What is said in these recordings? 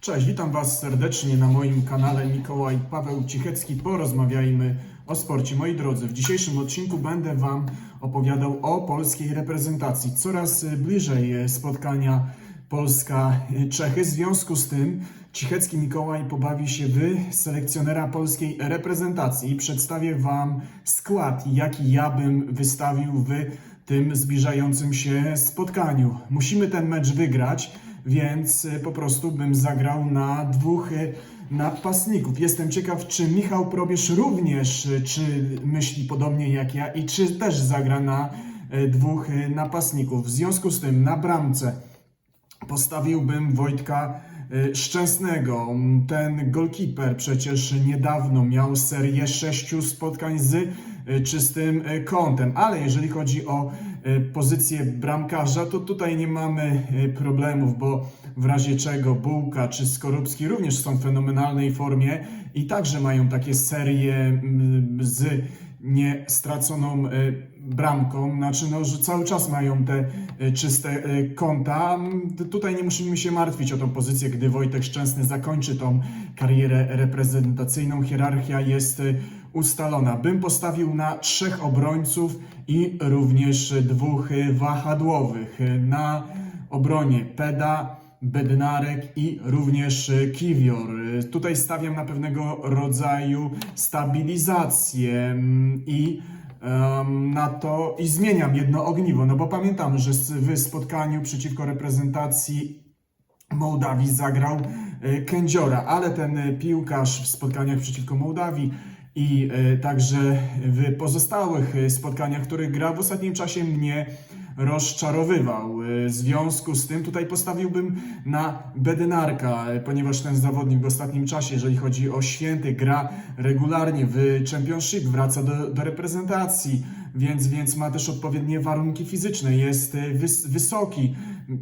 Cześć, witam Was serdecznie na moim kanale Mikołaj Paweł Cichecki. Porozmawiajmy o sporcie. Moi drodzy, w dzisiejszym odcinku będę Wam opowiadał o polskiej reprezentacji. Coraz bliżej spotkania Polska-Czechy. W związku z tym Cichecki Mikołaj pobawi się w selekcjonera polskiej reprezentacji i przedstawię Wam skład, jaki ja bym wystawił w tym zbliżającym się spotkaniu. Musimy ten mecz wygrać, więc y, po prostu bym zagrał na dwóch y, napastników. Jestem ciekaw, czy Michał Probierz również y, czy myśli podobnie jak ja i czy też zagra na dwóch napastników. W związku z tym na bramce postawiłbym Wojtka Szczęsnego. Ten golkiper przecież niedawno miał serię sześciu spotkań z czystym kątem, ale jeżeli chodzi o pozycję bramkarza, to tutaj nie mamy y, problemów, bo w razie czego Bułka czy Skorupski również są w fenomenalnej formie i także mają takie serie mm, z nie straconą y, bramką, znaczy no, że cały czas mają te y, czyste. Mm, t- Tutaj nie musimy się martwić o tą pozycję, gdy Wojtek Szczęsny zakończy tą karierę reprezentacyjną. Hierarchia jest y, ustalona. Bym postawił na trzech obrońców i również dwóch wahadłowych. Na obronie Peda, Bednarek i również Kiwior. Tutaj stawiam na pewnego rodzaju stabilizację i na to i zmieniam jedno ogniwo, no bo pamiętam, że w spotkaniu przeciwko reprezentacji Mołdawii zagrał e, Kędziora, ale ten e, piłkarz w spotkaniach przeciwko Mołdawii i e, także w pozostałych spotkaniach, których gra w ostatnim czasie mnie rozczarowywał. E, W związku z tym tutaj postawiłbym na Bednarka, e, ponieważ ten zawodnik w ostatnim czasie, jeżeli chodzi o święty, gra regularnie w Championship, wraca do, do reprezentacji, więc, więc ma też odpowiednie warunki fizyczne, jest e, wys, wysoki,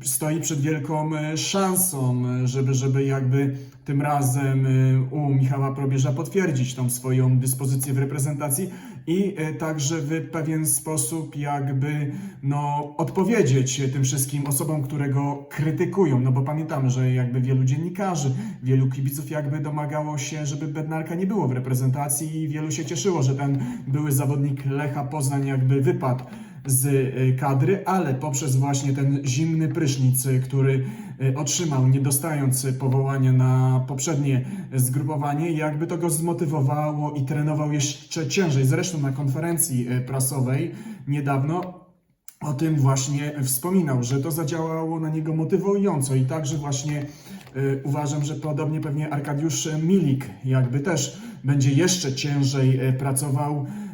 stoi przed wielką szansą, żeby, żeby jakby tym razem u Michała Probierza potwierdzić tą swoją dyspozycję w reprezentacji i e, także w pewien sposób jakby no, odpowiedzieć tym wszystkim osobom, które go krytykują, no bo pamiętamy, że jakby wielu dziennikarzy, wielu kibiców jakby domagało się, żeby Bednarka nie było w reprezentacji i wielu się cieszyło, że ten były zawodnik Lecha Poznań jakby wypadł z y, kadry, ale poprzez właśnie ten zimny prysznic, który otrzymał, nie dostając y, powołania na poprzednie zgrupowanie, jakby to go zmotywowało i trenował jeszcze ciężej. Zresztą na konferencji y, prasowej niedawno o tym właśnie wspominał, że to zadziałało na niego motywująco i także właśnie y, uważam, że podobnie pewnie Arkadiusz Milik jakby też będzie jeszcze ciężej y, pracował, y,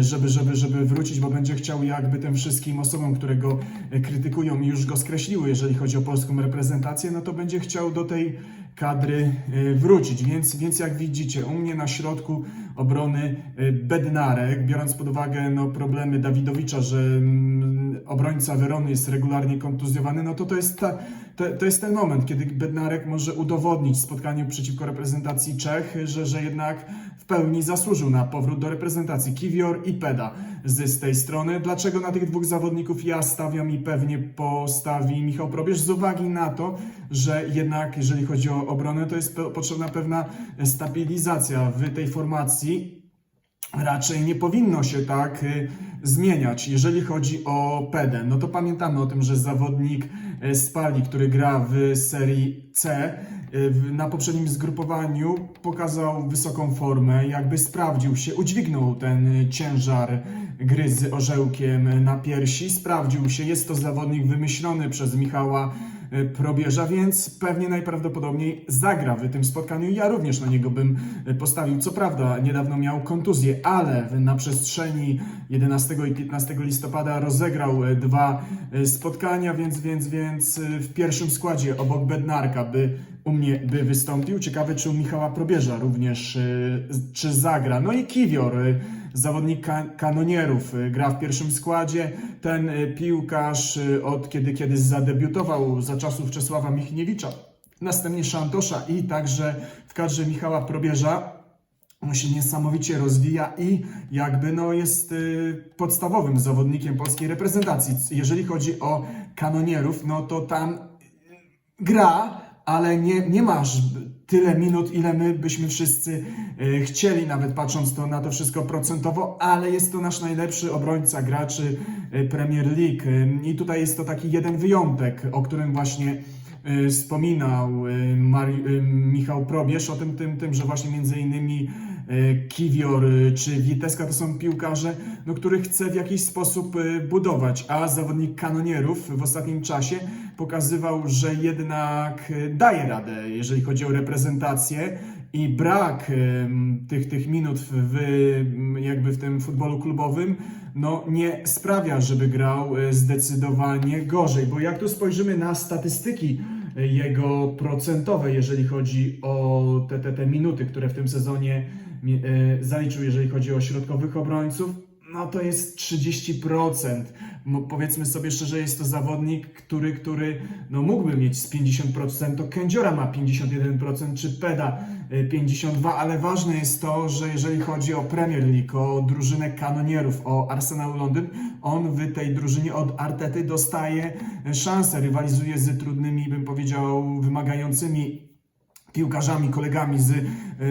żeby, żeby, żeby wrócić, bo będzie chciał jakby tym wszystkim osobom, które go y, krytykują i już go skreśliły, jeżeli chodzi o polską reprezentację, no to będzie chciał do tej kadry y, wrócić. Więc, więc jak widzicie, u mnie na środku obrony Bednarek, biorąc pod uwagę no, problemy Dawidowicza, że mm, obrońca Werony jest regularnie kontuzjowany, no to to jest, ta, to, to jest ten moment, kiedy Bednarek może udowodnić spotkaniu przeciwko reprezentacji Czech, że, że jednak pełni zasłużył na powrót do reprezentacji. Kiwior i Peda z, tej strony. Dlaczego na tych dwóch zawodników ja stawiam i pewnie postawi Michał Probierz? Z uwagi na to, że jednak jeżeli chodzi o obronę, to jest potrzebna pewna stabilizacja w tej formacji raczej nie powinno się tak y, zmieniać. Jeżeli chodzi o Pedę, no to pamiętamy o tym, że zawodnik y, Spali, który gra w serii C, y, na poprzednim zgrupowaniu pokazał wysoką formę, jakby sprawdził się, udźwignął ten ciężar gry z orzełkiem na piersi, sprawdził się, jest to zawodnik wymyślony przez Michała y, Probierza, więc pewnie najprawdopodobniej zagra w tym spotkaniu. Ja również na niego bym y, postawił. Co prawda, niedawno miał kontuzję, ale na przestrzeni 11 i 15 listopada rozegrał y, dwa spotkania, więc, więc, więc w pierwszym składzie obok Bednarka by u mnie by wystąpił. Ciekawe, czy u Michała Probierza również y, czy zagra. No i Kiwior, y, zawodnik ka- kanonierów, y, gra w pierwszym składzie. Ten piłkarz od kiedy, kiedy zadebiutował za czasów Czesława Michniewicza, następnie Szantosza i także w kadrze Michała Probierza on się niesamowicie rozwija i jakby no jest podstawowym zawodnikiem polskiej reprezentacji. Jeżeli chodzi o kanonierów, no to tam gra, ale nie, nie masz tyle minut, ile my byśmy wszyscy e, chcieli, nawet patrząc to, na to wszystko procentowo, ale jest to nasz najlepszy obrońca graczy e, Premier League. E, I tutaj jest to taki jeden wyjątek, o którym właśnie wspominał Mari- Michał Probierz, o tym, tym, tym, że właśnie między innymi Kiwior czy Witeska to są piłkarze, no, których chce w jakiś sposób budować, a zawodnik kanonierów w ostatnim czasie pokazywał, że jednak e, daje radę, jeżeli chodzi o reprezentację i brak em, tych, tych minut w, jakby w tym futbolu klubowym no, nie sprawia, żeby grał e, zdecydowanie gorzej, bo jak tu spojrzymy na statystyki e, jego procentowe, jeżeli chodzi o te, te, te minuty, które w tym sezonie e, zaliczył, jeżeli chodzi o środkowych obrońców, no to jest 30%. No, powiedzmy sobie szczerze, jest to zawodnik, który, który no, mógłby mieć z 50%, to Kędziora ma 51%, czy Peda e, 52%, ale ważne jest to, że jeżeli chodzi o Premier League, o drużynę kanonierów, o Arsenal Londyn, on w tej drużynie od Artety dostaje e, szansę, rywalizuje z trudnymi, bym powiedział, wymagającymi piłkarzami, kolegami z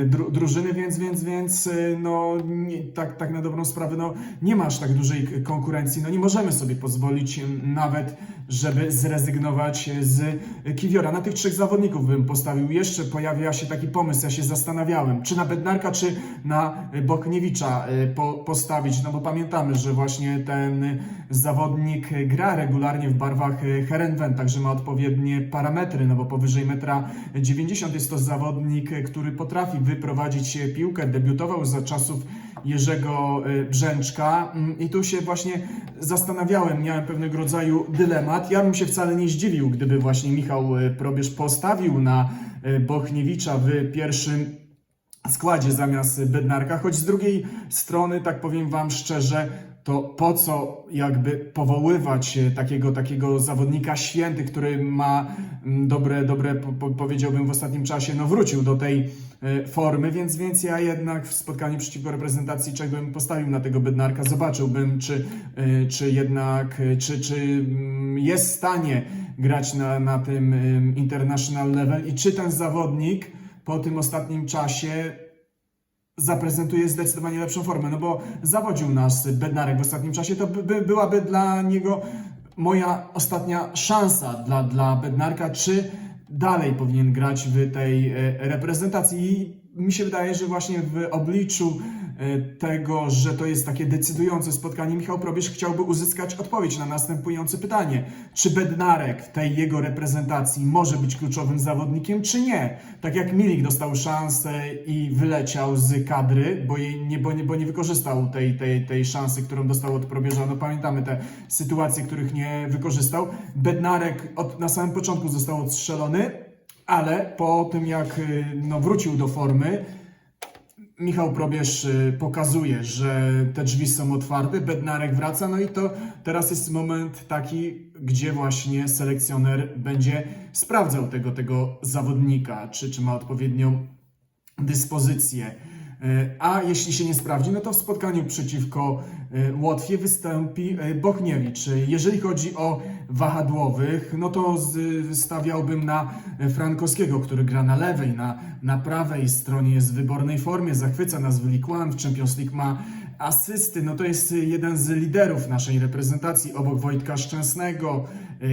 dru, drużyny, więc, więc, więc e, no, nie, tak, tak na dobrą sprawę no, nie masz tak dużej konkurencji. No, nie możemy sobie pozwolić nawet, żeby zrezygnować z e, Kiwiora. Na tych trzech zawodników bym postawił. Jeszcze pojawia się taki pomysł, ja się zastanawiałem, czy na Bednarka, czy na e, Bokniewicza e, po, postawić, no bo pamiętamy, że właśnie ten zawodnik e, gra regularnie w barwach e, Herenven, także ma odpowiednie parametry, no bo powyżej metra 90 jest to zawodnik, e, który potrafi wyprowadzić e, piłkę, debiutował za czasów Jerzego e, Brzęczka. Mm, i tu się właśnie zastanawiałem, miałem pewnego rodzaju dylemat. Ja bym się wcale nie zdziwił, gdyby właśnie Michał e, Probierz postawił na Bochniewicza w pierwszym składzie zamiast Bednarka, choć z drugiej strony, tak powiem Wam szczerze, to po co jakby powoływać e, takiego, takiego zawodnika święty, który ma mm, dobre, dobre po, po, powiedziałbym w ostatnim czasie, no wrócił do tej e, formy, więc, więc ja jednak w spotkaniu przeciwko reprezentacji Czech bym postawił na tego Bednarka, zobaczyłbym, czy, e, czy jednak, czy, czy mm, jest w stanie grać na, na tym international level i czy ten zawodnik po tym ostatnim czasie zaprezentuje zdecydowanie lepszą formę, no bo zawodził nas Bednarek w ostatnim czasie, to by, by, byłaby dla niego moja ostatnia szansa dla, dla Bednarka, czy dalej powinien grać w tej e, reprezentacji. Mi się wydaje, że właśnie w obliczu e, tego, że to jest takie decydujące spotkanie, Michał Probierz chciałby uzyskać odpowiedź na następujące pytanie. Czy Bednarek w tej jego reprezentacji może być kluczowym zawodnikiem, czy nie? Tak jak Milik dostał szansę i wyleciał z kadry, bo, jej nie, bo, nie, bo nie wykorzystał tej, tej, tej szansy, którą dostał od Probierza. No pamiętamy te sytuacje, których nie wykorzystał. Bednarek od, na samym początku został odstrzelony, ale po tym jak y, no, wrócił do formy, Michał Probierz y, pokazuje, że te drzwi są otwarte, Bednarek wraca, no i to teraz jest moment taki, gdzie właśnie selekcjoner będzie sprawdzał tego, tego zawodnika, czy, czy ma odpowiednią dyspozycję. Y, A jeśli się nie sprawdzi, no to w spotkaniu przeciwko y, Łotwie wystąpi y, Bochniewicz. Jeżeli chodzi o wahadłowych, no to stawiałbym na Frankowskiego, który gra na lewej, na, na prawej stronie, jest w wybornej formie, zachwyca nas w League One, w Champions League ma asysty, no to jest jeden z liderów naszej reprezentacji, obok Wojtka Szczęsnego,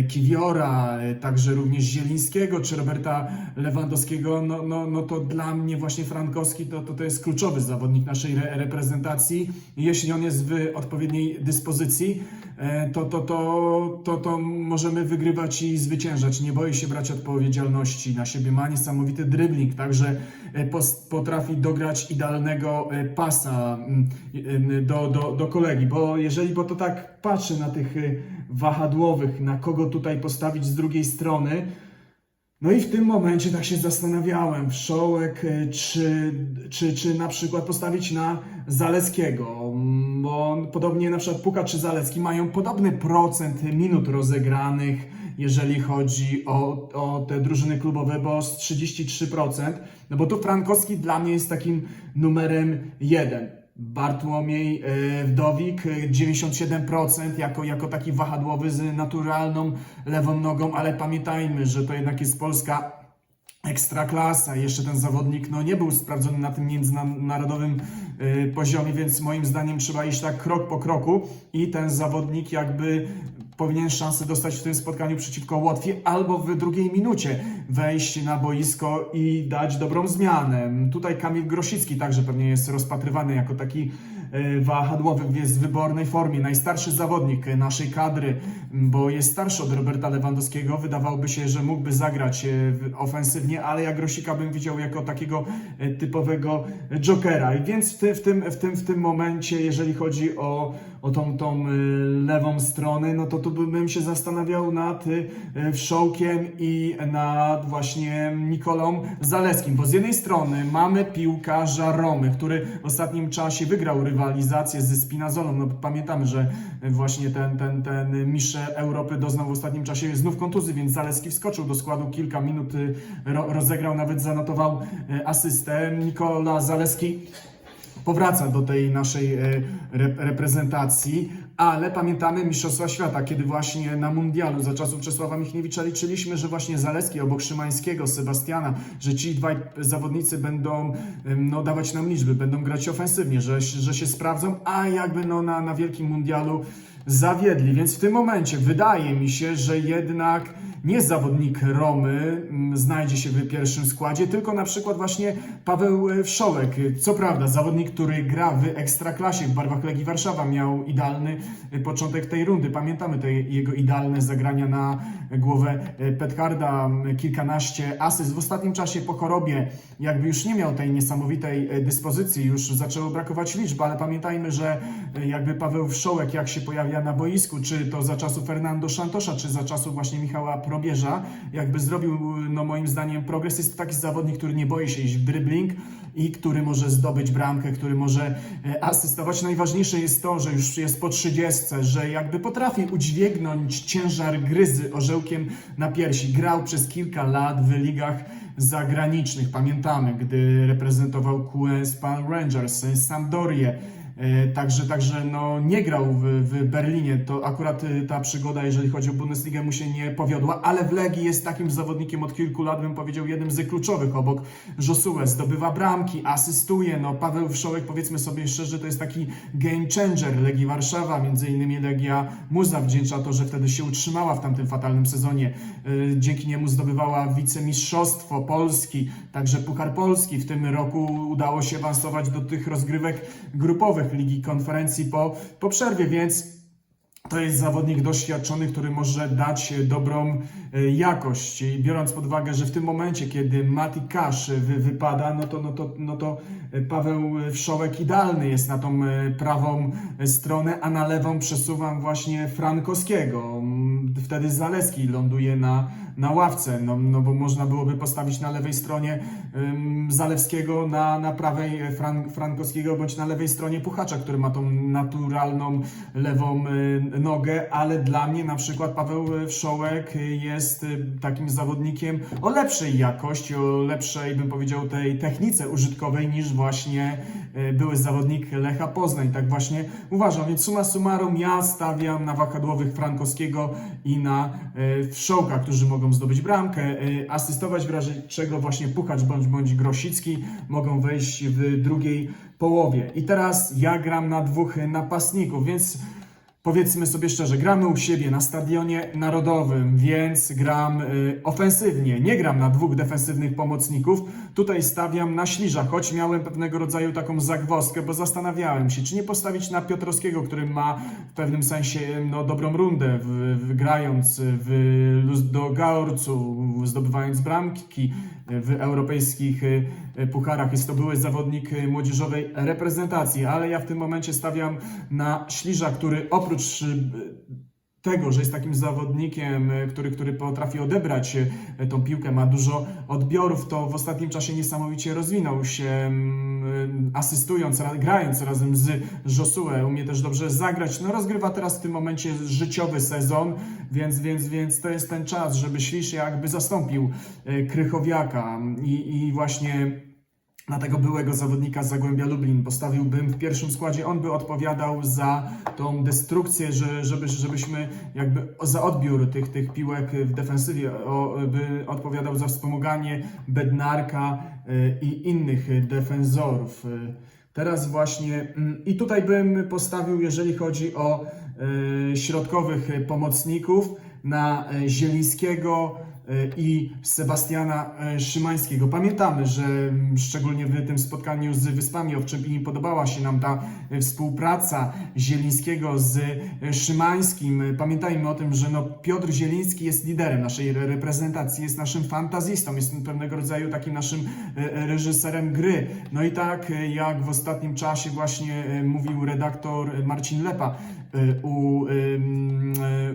Kiwiora, y, także również Zielińskiego czy Roberta Lewandowskiego, no, no, no to dla mnie właśnie Frankowski to, to, to jest kluczowy zawodnik naszej re reprezentacji. Jeśli on jest w odpowiedniej dyspozycji, e, to, to, to, to, to możemy wygrywać i zwyciężać. Nie boi się brać odpowiedzialności na siebie. Ma niesamowity dribbling, także e, potrafi dograć idealnego e, pasa mm, do, do, do kolegi, bo jeżeli, bo to tak patrzę na tych y, wahadłowych, na kogo tutaj postawić z drugiej strony, no i w tym momencie tak się zastanawiałem, Wszołek, y, czy, czy, czy na przykład postawić na Zaleckiego, bo podobnie na przykład Puka czy Zalecki mają podobny procent minut rozegranych, jeżeli chodzi o, o te drużyny klubowe, bo z 33%, no bo tu Frankowski dla mnie jest takim numerem jeden. Bartłomiej e, Wdowik e, 97% jako, jako taki wahadłowy z naturalną lewą nogą, ale pamiętajmy, że to jednak jest Polska ekstraklasa. Jeszcze ten zawodnik no, nie był sprawdzony na tym międzynarodowym y, poziomie, więc moim zdaniem trzeba iść tak krok po kroku i ten zawodnik jakby powinien szansę dostać w tym spotkaniu przeciwko Łotwie albo w drugiej minucie wejść na boisko i dać dobrą zmianę. Tutaj Kamil Grosicki także pewnie jest rozpatrywany jako taki e, wahadłowy, jest w wybornej formie, najstarszy zawodnik naszej kadry, bo jest starszy od Roberta Lewandowskiego. Wydawałoby się, że mógłby zagrać e, ofensywnie, ale ja Grosika bym widział jako takiego e, typowego jokera. I więc w, tym, w, tym, w tym momencie, jeżeli chodzi o, o tą, tą e, lewą stronę, no to tu bym się zastanawiał nad e, Wszołkiem i nad właśnie Nikolą Zaleskim, bo z jednej strony mamy piłkarza Romy, który w ostatnim czasie wygrał rywalizację ze Spinazolą. No, pamiętamy, że właśnie ten, ten, ten mistrz Europy doznał w ostatnim czasie znów kontuzji, więc Zaleski wskoczył do składu kilka minut, y, ro, rozegrał, nawet zanotował y, asystę. Nikola Zaleski powraca do tej naszej e, re, reprezentacji, ale pamiętamy Mistrzostwa Świata, kiedy właśnie na mundialu za czasów Czesława Michniewicza liczyliśmy, że właśnie Zaleski obok Szymańskiego, Sebastiana, że ci dwaj zawodnicy będą no, dawać nam liczby, będą grać ofensywnie, że, że się sprawdzą, a jakby no, na, na wielkim mundialu zawiedli, więc w tym momencie wydaje mi się, że jednak nie zawodnik Romy mm, znajdzie się w pierwszym składzie, tylko na przykład właśnie Paweł e, Wszołek. Co prawda, zawodnik, który gra w Ekstraklasie w barwach Legii Warszawa, miał idealny e, początek tej rundy. Pamiętamy te jego idealne zagrania na głowę e, Petkarda, kilkanaście asyst. W ostatnim czasie po chorobie jakby już nie miał tej niesamowitej dyspozycji, już zaczęło brakować liczb, ale pamiętajmy, że jakby Paweł Wszołek, jak się pojawia na boisku, czy to za czasów Fernando Santosza, czy za czasów właśnie Michała Probierza, jakby zrobił, no moim zdaniem, progres. Jest to taki zawodnik, który nie boi się iść w dribbling i który może zdobyć bramkę, który może e, asystować. Najważniejsze jest to, że już jest po 30, że jakby potrafi udźwignąć ciężar gryzy orzełkiem na piersi. Grał przez kilka lat w ligach zagranicznych. Pamiętamy, gdy reprezentował QS Pan Rangers, Sampdorię. E, Także, także no, nie grał w, w Berlinie. To akurat e, ta przygoda, jeżeli chodzi o Bundesligę, mu się nie powiodła, ale w Legii jest takim zawodnikiem od kilku lat, bym powiedział, jednym z kluczowych obok Josue. Zdobywa bramki, asystuje. No, Paweł Wszołek, powiedzmy sobie szczerze, to jest taki game changer Legii Warszawa. Między innymi Legia mu zawdzięcza to, że wtedy się utrzymała w tamtym fatalnym sezonie. E, Dzięki niemu zdobywała wicemistrzostwo Polski, także Puchar Polski. W tym roku udało się awansować do tych rozgrywek grupowych Ligi Konferencji po, po przerwie, więc to jest zawodnik doświadczony, który może dać dobrą e, jakość. I biorąc pod uwagę, że w tym momencie, kiedy Mati Kasz wy, wypada, no to, no, to, no to Paweł Wszołek idealny jest na tą e, prawą stronę, a na lewą przesuwam właśnie Frankowskiego. Mm, Wtedy Zaleski ląduje na, na ławce, no, no bo można byłoby postawić na lewej stronie ym, Zalewskiego, na, na prawej Fran, Frankowskiego, bądź na lewej stronie Puchacza, który ma tą naturalną lewą y, nogę, ale dla mnie na przykład Paweł Wszołek jest y, takim zawodnikiem o lepszej jakości, o lepszej, bym powiedział, tej technice użytkowej niż właśnie y, były zawodnik Lecha Poznań. Tak właśnie uważam, więc suma summarum ja stawiam na wahadłowych Frankowskiego i na y, Wszołka, którzy mogą zdobyć bramkę, asystować w razie czego właśnie Puchacz bądź, bądź Grosicki mogą wejść w drugiej połowie. I teraz ja gram na dwóch napastników, więc Powiedzmy sobie szczerze, gramy u siebie na stadionie narodowym, więc gram y, ofensywnie. Nie gram na dwóch defensywnych pomocników. Tutaj stawiam na Śliża, choć miałem pewnego rodzaju taką zagwozdkę, bo zastanawiałem się, czy nie postawić na Piotrowskiego, który ma w pewnym sensie no, dobrą rundę, w, w, grając w Luzdogorcu, zdobywając bramki w europejskich y, pucharach. Jest to były zawodnik y, młodzieżowej reprezentacji, ale ja w tym momencie stawiam na Śliża, który oprócz y, tego, że jest takim zawodnikiem, który, który potrafi odebrać tą piłkę, ma dużo odbiorów, to w ostatnim czasie niesamowicie rozwinął się, mm, asystując, ra- grając razem z Josue, umie też dobrze zagrać. No rozgrywa teraz w tym momencie życiowy sezon, więc, więc, więc to jest ten czas, żeby Ślisz jakby zastąpił Krychowiaka i, i właśnie na tego byłego zawodnika z Zagłębia Lublin. Postawiłbym w pierwszym składzie, on by odpowiadał za tą destrukcję, że, żeby, żebyśmy jakby za odbiór tych, tych piłek w defensywie, o, by odpowiadał za wspomaganie Bednarka y, i innych defensorów. Teraz właśnie mm, i tutaj bym postawił, jeżeli chodzi o y, środkowych pomocników, na y, Zielińskiego i Sebastiana y, Szymańskiego. Pamiętamy, że szczególnie w tym spotkaniu z Wyspami Owczymi podobała się nam ta y, współpraca Zielińskiego z y, Szymańskim. Pamiętajmy o tym, że no Piotr Zieliński jest liderem naszej re- reprezentacji, jest naszym fantazistą, jest pewnego rodzaju takim naszym reżyserem gry. No i tak jak w ostatnim czasie właśnie mówił redaktor Marcin Lepa u, ym,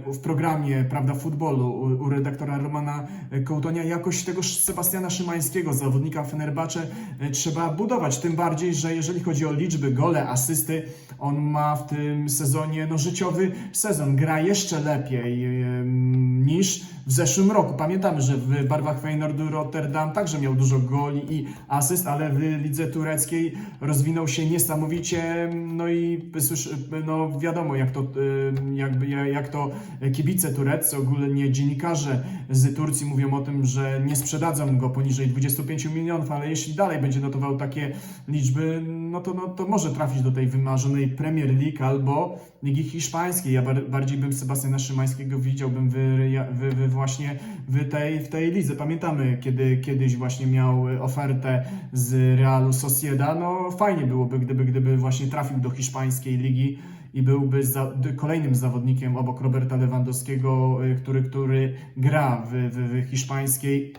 y, w programie Prawda Futbolu u, u redaktora Romana Kołtonia, jakoś tego Sebastiana Szymańskiego, zawodnika Fenerbahce, y, trzeba budować. Tym bardziej, że jeżeli chodzi o liczby, gole, asysty, on ma w tym sezonie no, życiowy sezon. Gra jeszcze lepiej niż w zeszłym roku. Pamiętamy, że w barwach Feyenoordu Rotterdam także miał dużo goli i asyst, ale w lidze tureckiej rozwinął się niesamowicie. No i no, wiadomo, jak to, ym, jakby, jak to kibice tureccy, ogólnie dziennikarze z Turcji mówią o tym, że nie sprzedadzą go poniżej 25 milionów, ale jeśli dalej będzie notował takie liczby, no to, no, to może trafić do tej wymarzonej Premier League albo Ligi Hiszpańskiej. Ja bar- bardziej bym Sebastiana Szymańskiego widziałbym w, w, w właśnie w tej, w tej lidze. Pamiętamy, kiedy kiedyś właśnie miał ofertę z Realu Sociedad. No fajnie byłoby, gdyby, gdyby właśnie trafił do hiszpańskiej ligi i byłby za, kolejnym zawodnikiem obok Roberta Lewandowskiego, y, który, który gra w, w, w hiszpańskiej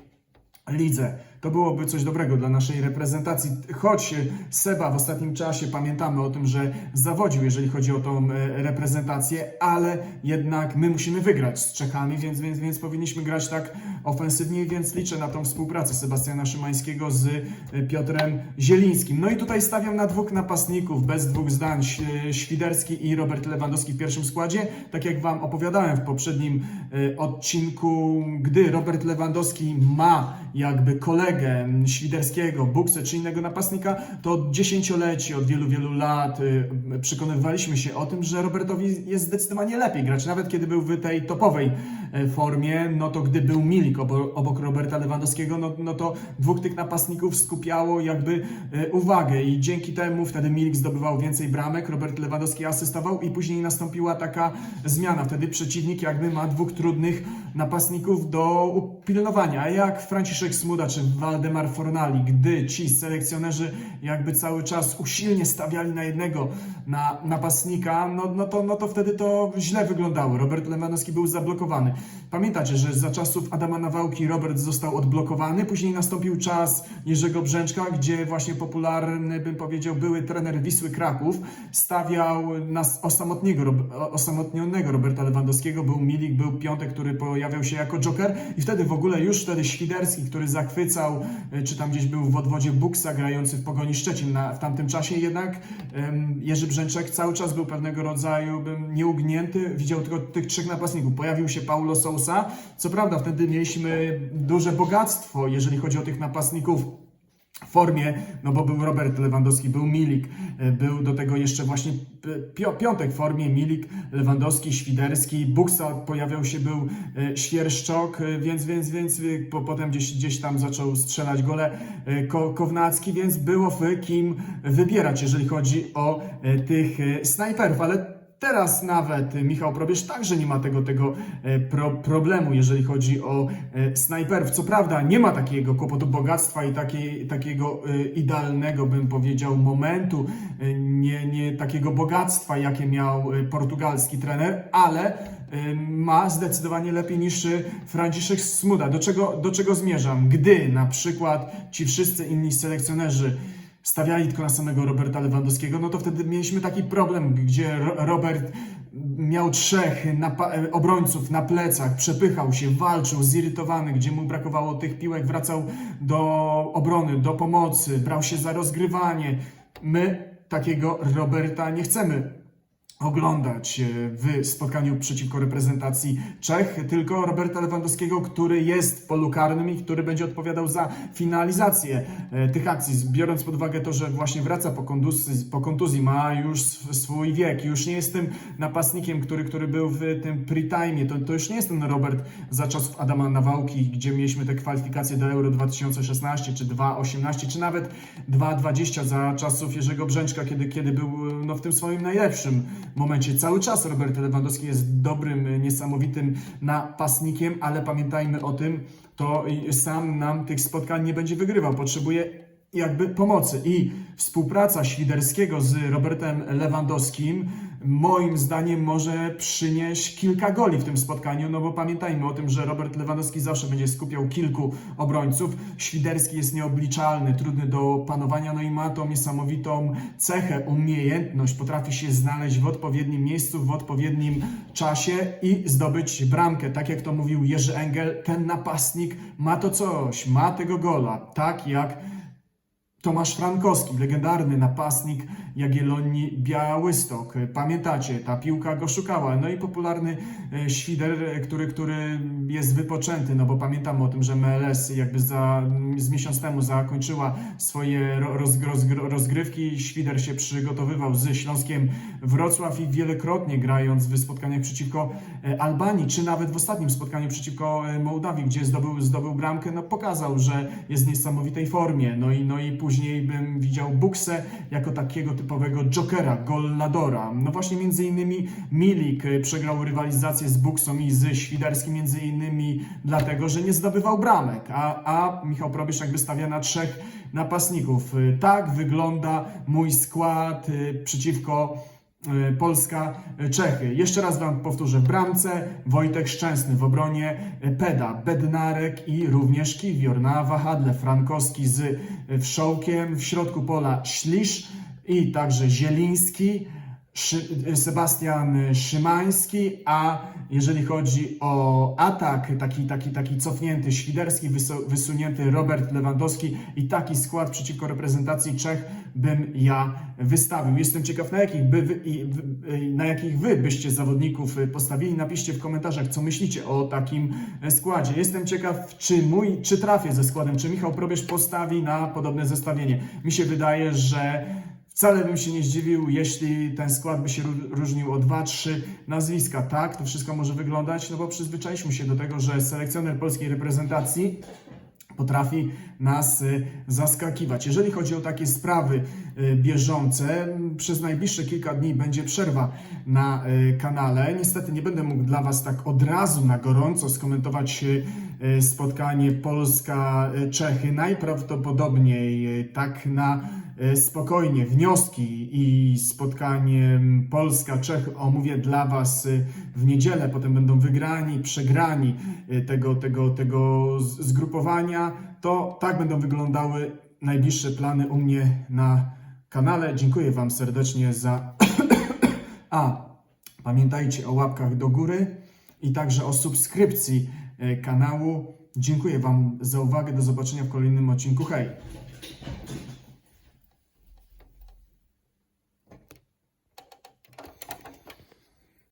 lidze. To byłoby coś dobrego dla naszej reprezentacji. Choć Seba w ostatnim czasie pamiętamy o tym, że zawodził, jeżeli chodzi o tą e, reprezentację, ale jednak my musimy wygrać z Czechami, więc, więc, więc powinniśmy grać tak ofensywnie, więc liczę na tą współpracę Sebastiana Szymańskiego z e, Piotrem Zielińskim. No i tutaj stawiam na dwóch napastników, bez dwóch zdań, e, Świderski i Robert Lewandowski w pierwszym składzie. Tak jak Wam opowiadałem w poprzednim e, odcinku, gdy Robert Lewandowski ma jakby kolegę m, Świderskiego, Buksę czy innego napastnika, to od dziesięcioleci, od wielu, wielu lat y, przekonywaliśmy się o tym, że Robertowi jest zdecydowanie lepiej grać. Nawet kiedy był w tej topowej e, formie, no to gdy był Milik obok, Roberta Lewandowskiego, no, no to dwóch tych napastników skupiało jakby e, uwagę i dzięki temu wtedy Milik zdobywał więcej bramek, Robert Lewandowski asystował i później nastąpiła taka zmiana. Wtedy przeciwnik jakby ma dwóch trudnych napastników do upilnowania. Jak Franciszek Smuda czy Waldemar Fornali, gdy ci selekcjonerzy jakby cały czas usilnie stawiali na jednego na napastnika, no, no, to, no to wtedy to źle wyglądało. Robert Lewandowski był zablokowany. Pamiętacie, że za czasów Adama Nawałki Robert został odblokowany, później nastąpił czas Jerzego Brzęczka, gdzie właśnie popularny, bym powiedział, były trener Wisły Kraków stawiał na osamotniego, Rob- osamotnionego Roberta Lewandowskiego, był Milik, był Piątek, który pojawiał się jako joker. I wtedy w ogóle już wtedy Świderski, który zachwycał, e, czy tam gdzieś był w odwodzie Buksa grający w Pogoni Szczecin na, w tamtym czasie, jednak em, Jerzy Brzęczek cały czas był pewnego rodzaju nieugnięty, widział tylko tych trzech napastników. Pojawił się Paulo Sousa, co prawda wtedy mieliśmy duże bogactwo, jeżeli chodzi o tych napastników w formie, no bo był Robert Lewandowski, był Milik, e, był do tego jeszcze właśnie pi- piątek w formie Milik, Lewandowski, Świderski, Buksa pojawiał się, był e, Świerszczok, e, więc, więc, więc po, potem gdzieś, gdzieś tam zaczął strzelać gole Ko, Kownacki, więc było w kim wybierać, jeżeli chodzi o tych snajperów, ale Teraz nawet y, Michał Probierz także nie ma tego, tego e, pro, problemu, jeżeli chodzi o e, snajperów. Co prawda nie ma takiego kłopotu bogactwa i takiego e, idealnego, bym powiedział, momentu, nie, nie takiego bogactwa, jakie miał portugalski trener, ale ma zdecydowanie lepiej niż Franciszek Smuda. Do czego, do czego zmierzam? Gdy na przykład ci wszyscy inni selekcjonerzy stawiali tylko na samego Roberta Lewandowskiego, no to wtedy mieliśmy taki problem, gdzie Ro- Robert miał trzech obrońców na plecach, przepychał się, walczył, zirytowany, gdzie mu brakowało tych piłek, wracał do obrony, do pomocy, brał się za rozgrywanie. My takiego Roberta nie chcemy oglądać e, w spotkaniu przeciwko reprezentacji Czech, tylko Roberta Lewandowskiego, który jest polu karnym i który będzie odpowiadał za finalizację e, tych akcji, biorąc pod uwagę to, że właśnie wraca po kontuzji, po kontuzji ma już sw- swój wiek, już nie jest tym napastnikiem, który, który był w tym pre-time, to, to już nie jest ten Robert za czasów Adama Nawałki, gdzie mieliśmy te kwalifikacje do Euro 2016, czy 2.18, czy nawet 2.20 za czasów Jerzego Brzęczka, kiedy, kiedy był no, w tym swoim najlepszym momencie. Cały czas Robert Lewandowski jest dobrym, niesamowitym napastnikiem, ale pamiętajmy o tym, to sam nam tych spotkań nie będzie wygrywał. Potrzebuje jakby pomocy i współpraca Świderskiego z Robertem Lewandowskim moim zdaniem może przynieść kilka goli w tym spotkaniu, no bo pamiętajmy o tym, że Robert Lewandowski zawsze będzie skupiał kilku obrońców. Świderski jest nieobliczalny, trudny do panowania, no i ma tą niesamowitą cechę, umiejętność, potrafi się znaleźć w odpowiednim miejscu, w odpowiednim czasie i zdobyć bramkę. Tak jak to mówił Jerzy Engel, ten napastnik ma to coś, ma tego gola, tak jak Tomasz Frankowski, legendarny napastnik Jagiellonii Białystok. Pamiętacie, ta piłka go szukała. No i popularny e, Świder, który, który jest wypoczęty, no bo pamiętamy o tym, że MLS jakby za, z miesiąc temu zakończyła swoje ro- rozg, rozg, rozgrywki. Świder się przygotowywał z Śląskiem Wrocław i wielokrotnie grając w spotkaniach przeciwko e, Albanii, czy nawet w ostatnim spotkaniu przeciwko e, Mołdawii, gdzie zdobył, zdobył bramkę, no pokazał, że jest w niesamowitej formie. No i, no i później bym widział Buksę jako takiego typowego jokera, golladora. No właśnie między innymi Milik e, przegrał rywalizację z Buksą i z Świderskim między innymi dlatego, że nie zdobywał bramek, a, a Michał Probierz jakby stawia na trzech napastników. E, Tak wygląda mój skład e, przeciwko Polska, Czechy. Jeszcze raz Wam powtórzę. W bramce Wojtek Szczęsny, w obronie Peda, Bednarek i również Kiwior. Na wahadle Frankowski z Wszołkiem, w środku pola Ślisz i także Zieliński. Sebastian Szymański, a jeżeli chodzi o atak, taki, taki, taki cofnięty Świderski, wysu, wysunięty Robert Lewandowski i taki skład przeciwko reprezentacji Czech bym ja wystawił. Jestem ciekaw, na jakich, by, na jakich wy byście zawodników postawili. Napiszcie w komentarzach, co myślicie o takim składzie. Jestem ciekaw, czy mój, czy trafię ze składem, czy Michał Probierz postawi na podobne zestawienie. Mi się wydaje, że Wcale bym się nie zdziwił, jeśli ten skład by się ró- różnił o 2-3 nazwiska. Tak, to wszystko może wyglądać, no bo przyzwyczailiśmy się do tego, że selekcjoner polskiej reprezentacji potrafi nas y, zaskakiwać. Jeżeli chodzi o takie sprawy y, bieżące, przez najbliższe kilka dni będzie przerwa na y, kanale. Niestety nie będę mógł dla Was tak od razu na gorąco skomentować spotkanie Polska-Czechy. Najprawdopodobniej y, tak na y, spokojnie wnioski i spotkanie Polska-Czech omówię dla Was y, w niedzielę. Potem będą wygrani, przegrani y, tego, tego, tego zgrupowania. To tak będą wyglądały najbliższe plany u mnie na kanale. Dziękuję Wam serdecznie za. A pamiętajcie o łapkach do góry i także o subskrypcji y, kanału. Dziękuję Wam za uwagę. Do zobaczenia w kolejnym odcinku. Hej!